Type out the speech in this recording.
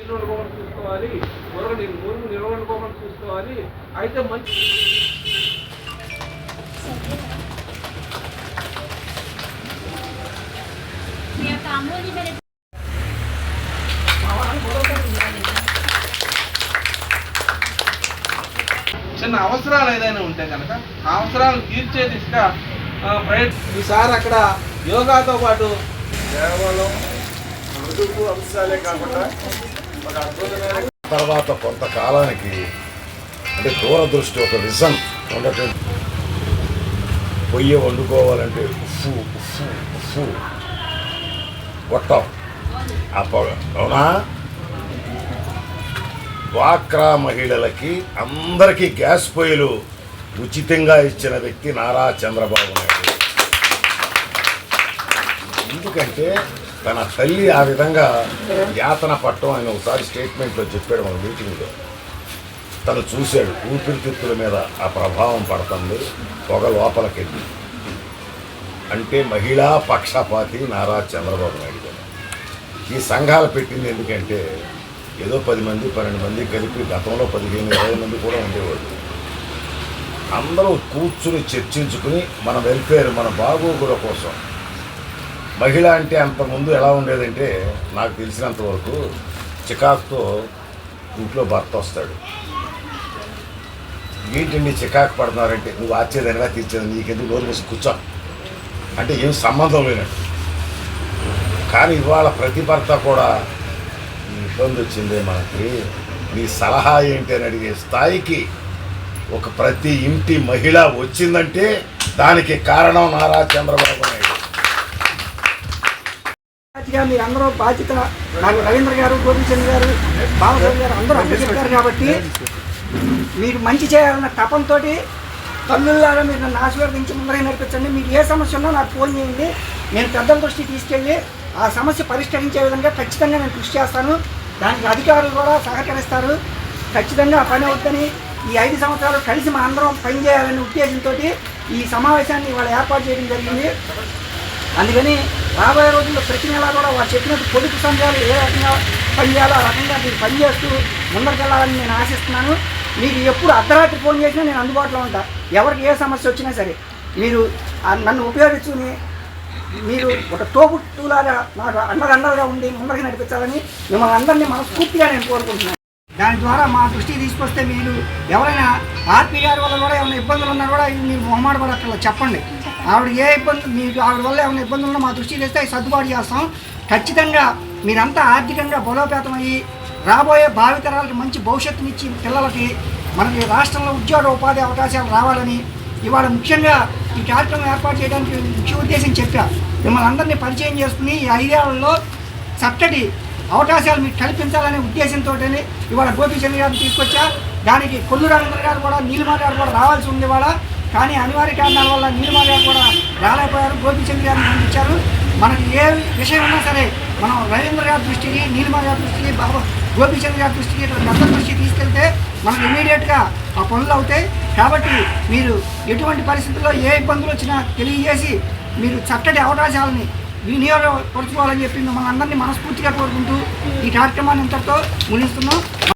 నీళ్ళు వండుకోమని చూసుకోవాలి. మురుగు ని- మురుగు నిల్వ వండుకోమని చూసుకోవాలి. అయితే మంచి చిన్న అవసరాలు ఏదైనా ఉంటే కనుక ఆ అవసరాలు తీర్చే దిశగా ఆ, ప్రయత్ ఈసారి అక్కడ యోగాతో పాటు కేవలం పొదుపు అంశాలే కాకుండా తర్వాత కొంతకాలానికి అంటే దూరదృష్టి ఒక విజన్ ఉండటం. పొయ్యి వండుకోవాలంటే ఉఫ్ఫు ఉఫ్ఫు ఉఫ్ఫు. కొట్టాం ఆ పొగ. అవునా? డ్వాక్రా మహిళలకి అందరికీ గ్యాస్ పొయ్యిలు ఉచితంగా ఇచ్చిన వ్యక్తి నారా చంద్రబాబు నాయుడు. ఎందుకంటే తన తల్లి ఆ విధంగా యాతన పట్టం ఆయన ఒకసారి స్టేట్మెంట్లో చెప్పాడు మన మీటింగ్లో. తను చూశాడు ఊపిరితిత్తుల మీద ఆ ప్రభావం పడుతుంది పొగ లోపలికెళ్ళి. అంటే మహిళా పక్షపాతి నారా చంద్రబాబు నాయుడు గారు. ఈ సంఘాలు పెట్టింది ఎందుకంటే ఏదో పది మంది పన్నెండు మంది కలిపి గతంలో పదిహేను ఇరవై మంది కూడా ఉండేవాళ్ళు. అందరూ కూర్చుని చర్చించుకుని మన వెల్ఫేర్ మన బాగోగుల కోసం మహిళ అంటే అంతకుముందు ఎలా ఉండేదంటే నాకు తెలిసినంత వరకు చికాకుతో ఇంట్లో భర్త వస్తాడు. ఏంటండి చికాకు పడుతున్నారంటే నువ్వు ఆచేదనగా తీర్చేది నీకెందుకు నోరు మూసి కూర్చో. అంటే ఏం సంబంధం లేనట్టు. కానీ ఇవాళ ప్రతి భర్త కూడా ఇబ్బంది వచ్చిందే మనకి నీ సలహా ఏంటి? అని అడిగే స్థాయికి ఒక ప్రతి ఇంటి మహిళ వచ్చిందంటే దానికి కారణం నారా చంద్రబాబు నాయుడు. బాధ్యతగా మీరు అందరూ బాధ్యత నాకు రవీంద్ర గారు గోపీచంద్ గారు బాలచంద్ర గారు అందరూ అందరూ చెప్పారు కాబట్టి మీరు మంచి చేయాలన్న తపంతో తల్లుల్లారా మీరు నన్ను ఆశీర్వదించి ముందరే నడిపించండి. మీకు ఏ సమస్య ఉన్నా నాకు ఫోన్ చేయండి. నేను పెద్దల దృష్టికి తీసుకెళ్ళి ఆ సమస్య పరిష్కరించే విధంగా ఖచ్చితంగా నేను కృషి చేస్తాను. దానికి అధికారులు కూడా సహకరిస్తారు. ఖచ్చితంగా ఆ పని అవుతుందని ఈ ఐదు సంవత్సరాలు కలిసి మా అందరం పనిచేయాలనే ఉద్దేశంతో ఈ సమావేశాన్ని ఇవాళ ఏర్పాటు చేయడం జరిగింది. అందుకని రాబోయే రోజుల్లో ప్రతి నెల కూడా వారు చెప్పినట్టు పొదుపు సంఘాలు ఏ రకంగా పనిచేయాలో ఆ రకంగా మీరు పనిచేస్తూ ముందరికెళ్ళాలని నేను ఆశిస్తున్నాను. మీకు ఎప్పుడు అర్ధరాత్రి ఫోన్ చేసినా నేను అందుబాటులో ఉంటా. ఎవరికి ఏ సమస్య వచ్చినా సరే. మీరు నన్ను ఉపయోగించుకుని మీరు ఒక తోబుట్టులాగా నాకు అండదండలుగా ఉండి ముందరికి నడిపించాలని మిమ్మల్ని అందరినీ మనస్ఫూర్తిగా నేను కోరుకుంటున్నాను. దాని ద్వారా మా దృష్టికి తీసుకొస్తే మీరు ఎవరైనా ఆర్పీఆర్ వల్ల కూడా ఏమైనా ఇబ్బందులు ఉన్నా కూడా మీరు మొహమాట పడక్కర్లేదు. చెప్పండి. ఆవిడ ఏ ఇబ్బంది మీకు ఆవిడ వల్ల ఏమైనా ఇబ్బందులు ఉన్నా మా దృష్టికి తెస్తే సర్దుబాటు చేస్తాం. ఖచ్చితంగా మీరంతా ఆర్థికంగా బలోపేతం అయ్యి రాబోయే భావితరాలకు మంచి భవిష్యత్తునిచ్చి పిల్లలకి మనకి రాష్ట్రంలో ఉద్యోగ ఉపాధి అవకాశాలు రావాలని ఇవాళ ముఖ్యంగా ఈ కార్యక్రమం ఏర్పాటు చేయడానికి ముఖ్య ఉద్దేశం చెప్పా. మిమ్మల్ని అందరినీ పరిచయం చేసుకుని ఈ ఐదేళ్ళలో చక్కటి అవకాశాలు మీకు కల్పించాలనే ఉద్దేశంతో ఇవాళ గోపీచంద్ర గారిని తీసుకొచ్చా. దానికి కొల్లు రాజేంద్ర గారు కూడా నీలిమా గారు కూడా రావాల్సి ఉంది ఇవాళ. కానీ అనివార్య కారణాల వల్ల నీలిమా గారు కూడా రాలేకపోయారు. గోపీచంద్ర గారిని పంపించారు మనకి ఏ విషయం ఉన్నా సరే మనం రవీంద్ర గారి దృష్టికి నీలిమా గారి దృష్టికి బాబా గోపీచంద్ర గారి దృష్టికి ఇట్లా పెద్ద దృష్టికి తీసుకెళ్తే మనకు ఇమీడియట్గా ఆ పనులు అవుతాయి. కాబట్టి మీరు ఎటువంటి పరిస్థితుల్లో ఏ ఇబ్బందులు వచ్చినా తెలియజేసి మీరు చక్కటి అవకాశాలని వినియోగపరచుకోవాలని చెప్పి మిమ్మల్ని అందరినీ మనస్ఫూర్తిగా కోరుకుంటూ ఈ కార్యక్రమాన్ని ఇంతటితో ముగిస్తున్నాం.